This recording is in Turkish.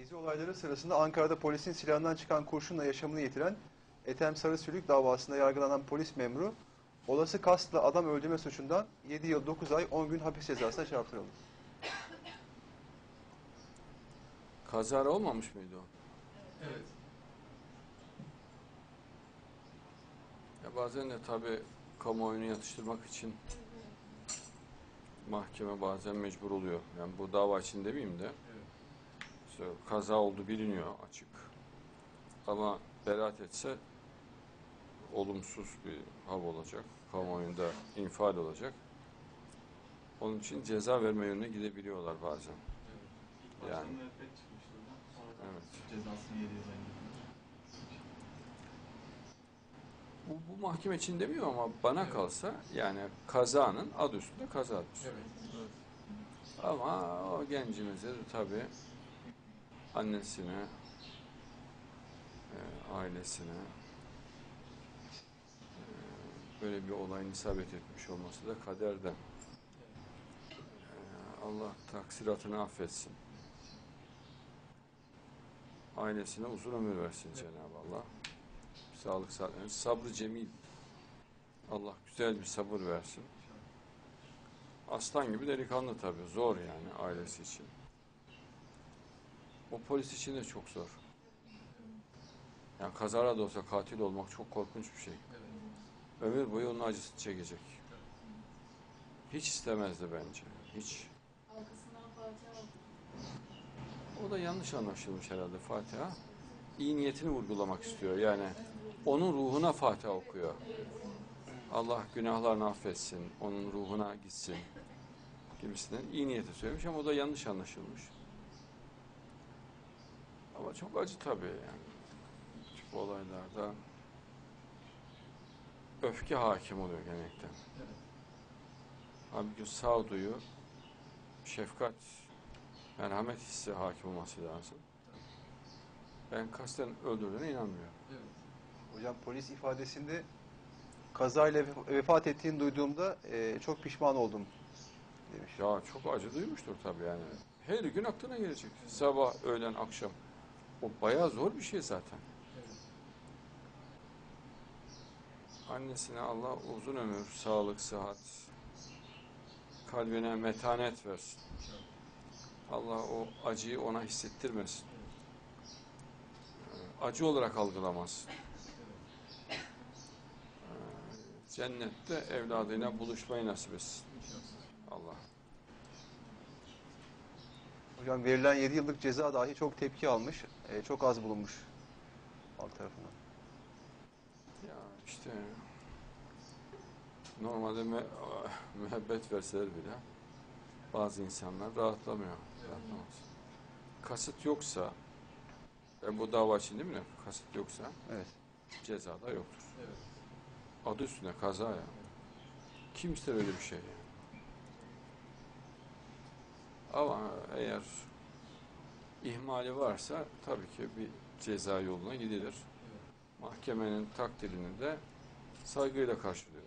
Gezi olayları sırasında Ankara'da polisin silahından çıkan kurşunla yaşamını yitiren Ethem Sarısülük davasında yargılanan polis memuru olası kastla adam öldürme suçundan 7 yıl 9 ay 10 gün hapis cezasına çarptırıldı. Kazara olmamış mıydı o? Evet. Ya bazen de tabii kamuoyunu yatıştırmak için mahkeme bazen mecbur oluyor. Yani bu dava için demeyeyim de Evet. İşte kaza oldu biliniyor açık. Ama beraat etse olumsuz bir hav olacak. Kamuoyunda infial olacak. Onun için ceza verme yönüne gidebiliyorlar bazen. Evet. Yani. Evet. cezasını 7 yıl indirdiler. Bu, bu mahkeme için demiyor ama bana Evet. kalsa yani kazanın adı üstünde kazadır. Evet. evet. Ama o gencimize de tabii annesine, e, ailesine e, böyle bir olayın isabet etmiş olması da kaderden. E, Allah taksiratını affetsin. Ailesine uzun ömür versin Cenab-ı Allah. Sağlık, sağlık, sabrı cemil. Allah güzel bir sabır versin. Aslan gibi delikanlı tabii. Zor yani ailesi için. O polis için de çok zor. Yani kazara da olsa katil olmak çok korkunç bir şey. Evet. Ömür boyu onun acısını çekecek. Hiç istemezdi bence. Hiç. O da yanlış anlaşılmış herhalde Fatiha. İyi niyetini vurgulamak istiyor. Yani onun ruhuna Fatiha okuyor. Allah günahlarını affetsin, onun ruhuna gitsin gibisinden iyi niyeti söylemiş ama o da yanlış anlaşılmış. Ama çok acı tabii yani. Bu olaylarda öfke hakim oluyor genellikle. Evet. Halbuki sağduyu, şefkat, merhamet hissi hakim olması lazım. Ben kasten öldürdüğüne inanmıyorum. Evet. Hocam polis ifadesinde kazayla vef- vefat ettiğini duyduğumda e, çok pişman oldum demiş. Ya çok acı duymuştur tabii yani. Her gün aklına gelecek. Sabah, öğlen, akşam. O bayağı zor bir şey zaten. Annesine Allah uzun ömür, sağlık, sıhhat, kalbine metanet versin. Allah o acıyı ona hissettirmesin. Ee, Acı olarak algılamasın. Ee, Cennette evladıyla buluşmayı nasip etsin. Allah. Hocam verilen 7 yıllık ceza dahi çok tepki almış. e, çok az bulunmuş halk tarafından. Ya işte normalde me müebbet verseler bile bazı insanlar rahatlamıyor. Rahatlamaz. Kasıt yoksa ben bu dava için değil mi? Kasıt yoksa Evet. ceza da yoktur. Evet. Adı üstüne kaza ya. Kim ister öyle bir şey ya? Ama eğer ihmali varsa tabii ki bir ceza yoluna gidilir. Mahkemenin takdirini de saygıyla karşılıyor.